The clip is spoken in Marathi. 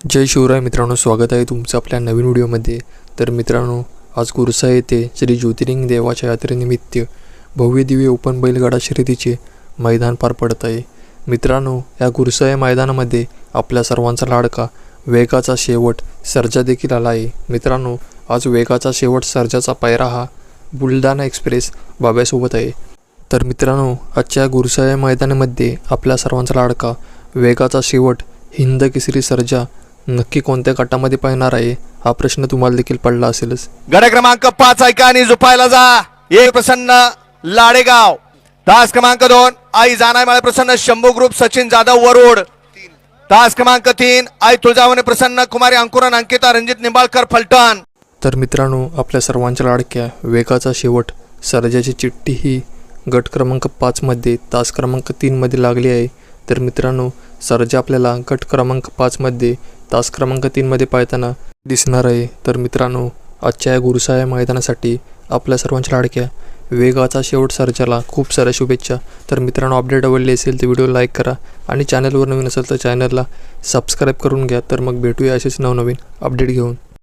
जय शिवराय मित्रांनो स्वागत आहे तुमचं आपल्या नवीन व्हिडिओमध्ये. तर मित्रांनो आज गुरसा येथे श्री ज्योतिर्लिंग देवाच्या यात्रेनिमित्त भव्य दिव्य ओपन बैलगाडा शर्यतीचे मैदान पार पडत आहे. मित्रांनो या गुरसा या मैदानामध्ये आपल्या सर्वांचा लाडका वेगाचा शेवट सर्जा देखील आला आहे. मित्रांनो आज वेगाचा शेवट सर्जाचा पायरा हा बुलढाणा एक्सप्रेस बाब्यासोबत आहे. तर मित्रांनो आजच्या गुरसाया मैदानामध्ये आपल्या सर्वांचा लाडका वेगाचा शेवट हिंद केसरी सर्जा नक्की कोणत्या गटामध्ये पाहणार आहे हा प्रश्न तुम्हाला देखील पडला असेलच. गड क्रमांक पाच ऐका आणि झुपायला जा. एक प्रसन्न लाडेगाव. तास क्रमांक दोन आई जानाय माळे प्रसन्न शंभू ग्रुप सचिन जाधव वरुड. तास क्रमांक तीन आई तुळजावणे प्रसन्न कुमारी अंकुरन अंकिता रणजित निंबाळकर फलटण. तर मित्रांनो आपल्या सर्वांच्या लाडक्या वेगाचा शेवट सर्जाची चिठ्ठी ही गट क्रमांक पाचमध्ये तास क्रमांक तीनमध्ये लागली आहे. तर मित्रांनो सर्जा आपल्याला गट क्रमांक पाचमध्ये तास क्रमांक तीनमध्ये पाहताना दिसणार आहे. तर मित्रांनो आजच्या या गुरुसाया मैदानासाठी आपल्या सर्वांच्या लाडक्या वेगाचा शेवट सर्जाला खूप साऱ्या शुभेच्छा. तर मित्रांनो अपडेट आवडली असेल तर व्हिडिओ लाईक करा आणि चॅनलवर नवीन असेल तर चॅनलला सबस्क्राईब करून घ्या. तर मग भेटूया असेच नवनवीन अपडेट घेऊन.